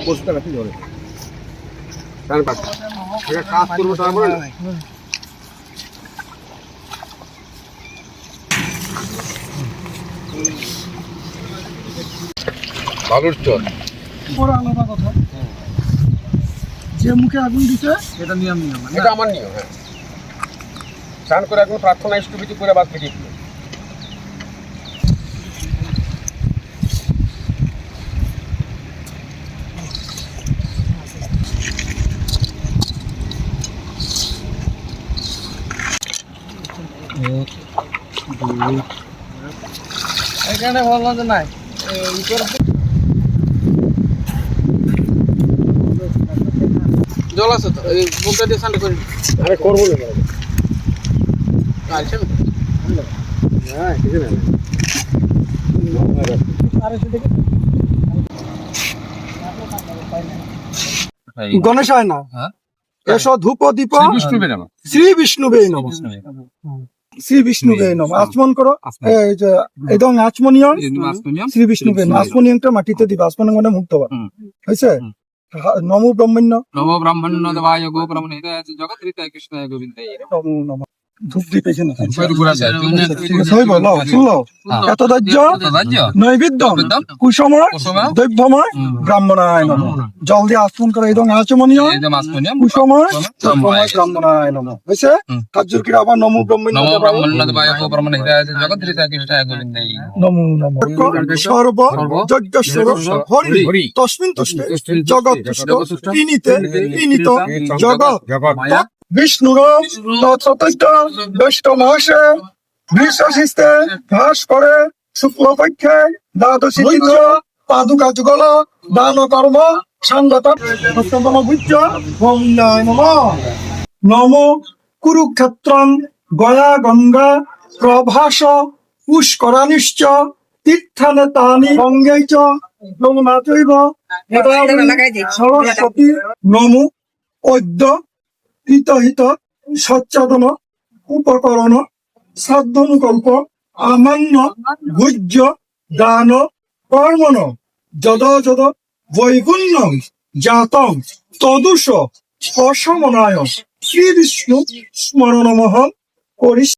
বসতে রাখি ধরে তার কাজ একটা কাজ করব তারপরে বালুর চর। বড় আলাদা কথা। যে মুখে আগুন দিছে এটা নিয়ম নিয়ম। এটা আমার নিয়ম হ্যাঁ। স্নান করে এখন প্রার্থনা ইষ্টপিতি করে বাদ কেটে দিল এখানে বলল যে নাই। জল আছে তো, এই বুকটা দিয়ে স্নান করে আরে করব না। গণেশ হয় না হ্যাঁ? এসো ধূপ দীপ। শ্রী বিষ্ণু বে নম। শ্রী বিষ্ণু বে নম। আচমন করো। এই যে একদম আচমনিয়ম শ্রী বিষ্ণু বে আচমনিয়মটা মাটিতে দিবা। আচমনিয়ম মানে মুক্ত হুম। হয়েছে? নমো ব্রহ্মণ্য। নমো ব্রাহ্মণ দেবায় গো ব্রাহ্মণ হিতায় জগৎ হৃতায় কৃষ্ণায় গোবিন্দায়। নমো নম। ধূপ দীপ এখানে ঘুরা যায় হইব লও শুনলো এত দাহ্য নৈবেদ্য কুসম কুসুম, দৈব্যময় হুম। ব্রাহ্মণায় নম। জল দিয়ে আচমন করো একদম আচমনীয়। কুসময় ব্রাহ্মণায় নম। হয়েছে? হুম। কিরা আবার নমো ব্রহ্মণ্য নমো দেবায় ব্রাহ্মণ দেবায় গো ব্রাহ্মণ হিতায় জগৎ হৃতায় কৃষ্ণায় গোবিন্দায় নমো। নম সর্ব হরি হরি। তস্মিন তুষ্টে তস্মিন জগৎ তুষ্টে, জগৎ বিষ্ণুর তৎসতৈত জ্যৈষ্ঠ মাসে বৃষশিস্তে ঘাস করে শুক্লপক্ষে দ্বাদশী পাদুকা যুগল দান কর্ম সপ্তম বুদ্ধ গোবিন্দায় নম নম কুরুক্ষেত্রম গয়া গঙ্গা প্রভাস পুষ্করানিশ্চ তীর্থানে তানি গঙ্গে চ যমুনাচৈব সরস্বতী নমো অদ্য হিতহিত সচ্চাদন উপকরণ সাধ্যানুকল্প আমান্য ভুজ্য দান কর্মণ যদ যদ বৈগুণ্য জাতম তদুষ অসমনায় শ্রী বিষ্ণু স্মরণমহ করিস